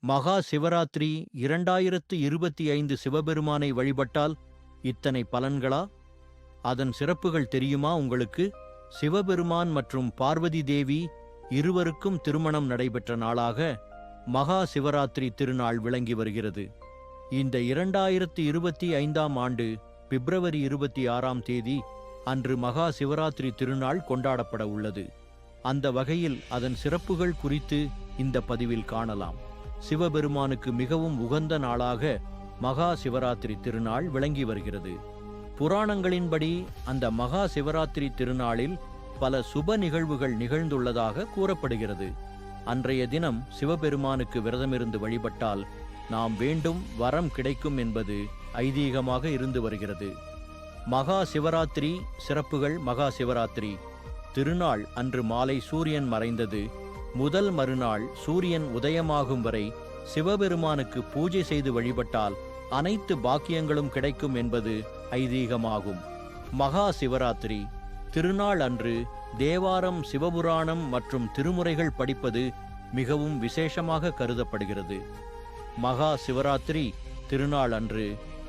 மகா சிவராத்திரி இரண்டாயிரத்து இருபத்தி ஐந்து சிவபெருமானை வழிபட்டால் இத்தனை பலன்களா? அதன் சிறப்புகள் தெரியுமா உங்களுக்கு? சிவபெருமான் மற்றும் பார்வதி தேவி இருவருக்கும் திருமணம் நடைபெற்ற நாளாக மகா சிவராத்திரி திருநாள் விளங்கி வருகிறது. இந்த இரண்டாயிரத்து இருபத்தி ஐந்தாம் ஆண்டு பிப்ரவரி இருபத்தி ஆறாம் தேதி அன்று மகா சிவராத்திரி திருநாள் கொண்டாடப்பட உள்ளது. அந்த வகையில் அதன் சிறப்புகள் குறித்து இந்த பதிவில் காணலாம். சிவபெருமானுக்கு மிகவும் உகந்த நாளாக மகா சிவராத்திரி திருநாள் விளங்கி வருகிறது. புராணங்களின்படி அந்த மகா சிவராத்திரி திருநாளில் பல சுப நிகழ்வுகள் நிகழ்ந்துள்ளதாக கூறப்படுகிறது. அன்றைய தினம் சிவபெருமானுக்கு விரதமிருந்து வழிபட்டால் நாம் வேண்டும் வரம் கிடைக்கும் என்பது ஐதீகமாக இருந்து வருகிறது. மகா சிவராத்திரி சிறப்புகள் மகா சிவராத்திரி. திருநாள் அன்று மாலை சூரியன் மறைந்தது முதல் மறுநாள் சூரியன் உதயமாகும் வரை சிவபெருமானுக்கு பூஜை செய்து வழிபட்டால் அனைத்து பாக்கியங்களும் கிடைக்கும் என்பது ஐதீகமாகும். மகா சிவராத்திரி திருநாள் அன்று தேவாரம் சிவபுராணம் மற்றும் திருமுறைகள் படிப்பது மிகவும் விசேஷமாக கருதப்படுகிறது. மகா சிவராத்திரி திருநாள் அன்று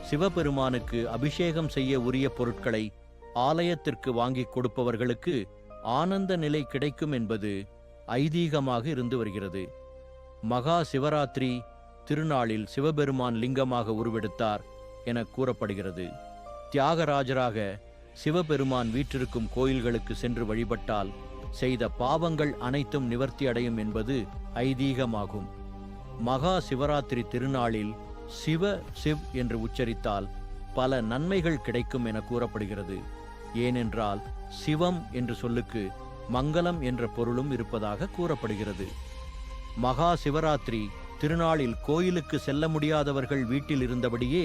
சிவபெருமானுக்கு அபிஷேகம் செய்ய உரிய பொருட்களை ஆலயத்திற்கு வாங்கிக் கொடுப்பவர்களுக்கு ஆனந்த நிலை கிடைக்கும் என்பது ஐதீகமாக இருந்து வருகிறது. மகா சிவராத்திரி திருநாளில் சிவபெருமான் லிங்கமாக உருவெடுத்தார் என கூறப்படுகிறது. தியாகராஜராக சிவபெருமான் வீற்றிருக்கும் கோயில்களுக்கு சென்று வழிபட்டால் செய்த பாவங்கள் அனைத்தும் நிவர்த்தி அடையும் என்பது ஐதீகமாகும். மகா சிவராத்திரி திருநாளில் சிவ சிவ் என்று உச்சரித்தால் பல நன்மைகள் கிடைக்கும் என கூறப்படுகிறது. ஏனென்றால் சிவம் என்று சொல்லுக்கு மங்களம் என்ற பொருளும் இருப்பதாக கூறப்படுகிறது. மகா சிவராத்திரி திருநாளில் கோயிலுக்கு செல்ல முடியாதவர்கள் வீட்டில் இருந்தபடியே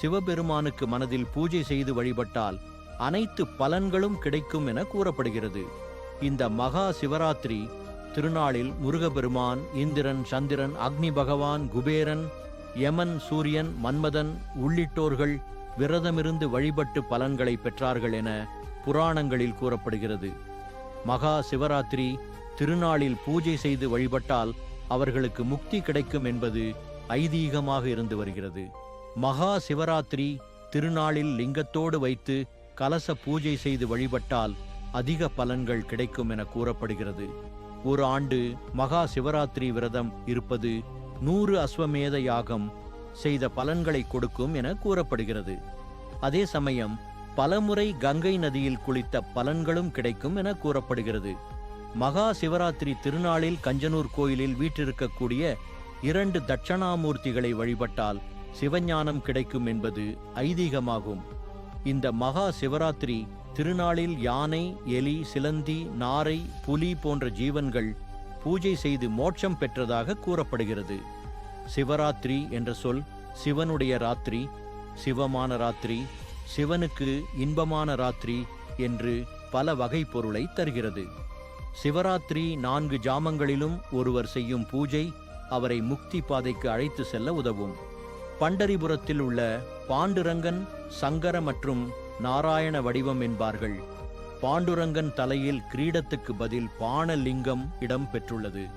சிவபெருமானுக்கு மனதில் பூஜை செய்து வழிபட்டால் அனைத்து பலன்களும் கிடைக்கும் என கூறப்படுகிறது. இந்த மகா சிவராத்திரி திருநாளில் முருகபெருமான் இந்திரன் சந்திரன் அக்னி பகவான் குபேரன் யமன் சூரியன் மன்மதன் உள்ளிட்டோர்கள் விரதமிருந்து வழிபட்டு பலன்களை பெற்றார்கள் என புராணங்களில் கூறப்படுகிறது. மகா சிவராத்திரி திருநாளில் பூஜை செய்து வழிபட்டால் அவர்களுக்கு முக்தி கிடைக்கும் என்பது ஐதீகமாக இருந்து வருகிறது. மகா சிவராத்திரி திருநாளில் லிங்கத்தோடு வைத்து கலச பூஜை செய்து வழிபட்டால் அதிக பலன்கள் கிடைக்கும் என கூறப்படுகிறது. ஒரு ஆண்டு மகா சிவராத்திரி விரதம் இருப்பது நூறு அஸ்வமேத யாகம் செய்த பலன்களை கொடுக்கும் என கூறப்படுகிறது. அதே சமயம் பலமுறை கங்கை நதியில் குளித்த பலன்களும் கிடைக்கும் என கூறப்படுகிறது. மகா சிவராத்திரி திருநாளில் கஞ்சனூர் கோயிலில் வீற்றிருக்கக்கூடிய இரண்டு தட்சணாமூர்த்திகளை வழிபட்டால் சிவஞானம் கிடைக்கும் என்பது ஐதீகமாகும். இந்த மகா சிவராத்திரி திருநாளில் யானை எலி சிலந்தி நாரை புலி போன்ற ஜீவன்கள் பூஜை செய்து மோட்சம் பெற்றதாக கூறப்படுகிறது. சிவராத்திரி என்ற சொல் சிவனுடைய ராத்திரி சிவமான ராத்திரி சிவனுக்கு இன்பமான ராத்திரி என்று பல வகை பொருளை தருகிறது. சிவராத்திரி நான்கு ஜாமங்களிலும் ஒருவர் செய்யும் பூஜை அவரை முக்தி பாதைக்கு அழைத்து செல்ல உதவும். பண்டரிபுரத்தில் உள்ள பாண்டுரங்கன் சங்கர மற்றும் நாராயண வடிவம் என்பார்கள். பாண்டுரங்கன் தலையில் கிரீடத்துக்கு பதில் பானலிங்கம் இடம் பெற்றுள்ளது.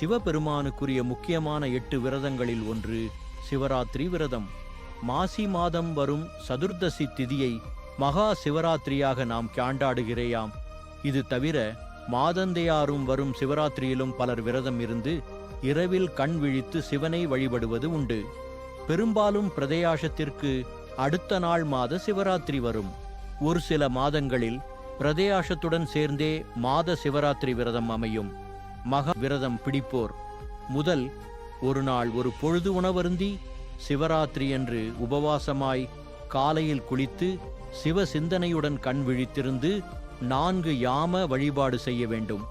சிவபெருமானுக்குரிய முக்கியமான எட்டு விரதங்களில் ஒன்று சிவராத்திரி விரதம். மாசி மாதம் வரும் சதுர்தசி திதியை மகா சிவராத்திரியாக நாம் காண்டாடுகிறேயாம் இது தவிர மாதந்தையாரும் வரும் சிவராத்திரியிலும் பலர் விரதம் இருந்து இரவில் கண் விழித்து சிவனை வழிபடுவது உண்டு. பெரும்பாலும் பிரதயாசத்திற்கு அடுத்த நாள் மாத சிவராத்திரி வரும். ஒரு சில மாதங்களில் பிரதேயாசத்துடன் சேர்ந்தே மாத சிவராத்திரி விரதம் அமையும். மகா விரதம் பிடிப்போர். முதல் ஒரு நாள் ஒரு பொழுது உணவருந்தி சிவராத்திரியன்று உபவாசமாய் காலையில் குளித்து சிவ சிந்தனையுடன் கண் விழித்திருந்து நான்கு யாம வழிபாடு செய்ய வேண்டும்.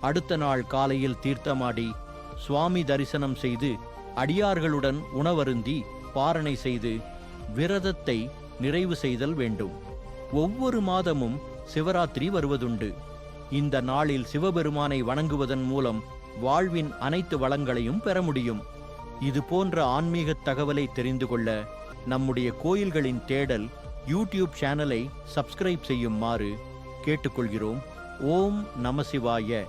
அடுத்த நாள் காலையில் தீர்த்தமாடி சுவாமி தரிசனம் செய்து அடியார்களுடன் உணவருந்தி பாரணை செய்து விரதத்தை நிறைவு செய்தல் வேண்டும். ஒவ்வொரு மாதமும் சிவராத்திரி வருவதுண்டு. இந்த நாளில் சிவபெருமானை வணங்குவதன் மூலம் வாழ்வின் அனைத்து வளங்களையும் பெற முடியும். இது போன்ற ஆன்மீக தகவலை தெரிந்து கொள்ள நம்முடைய கோயில்களின் தேடல் யூடியூப் சேனலை சப்ஸ்கிரைப் செய்யுமாறு கேட்டுக்கொள்கிறோம். ஓம் நமசிவாய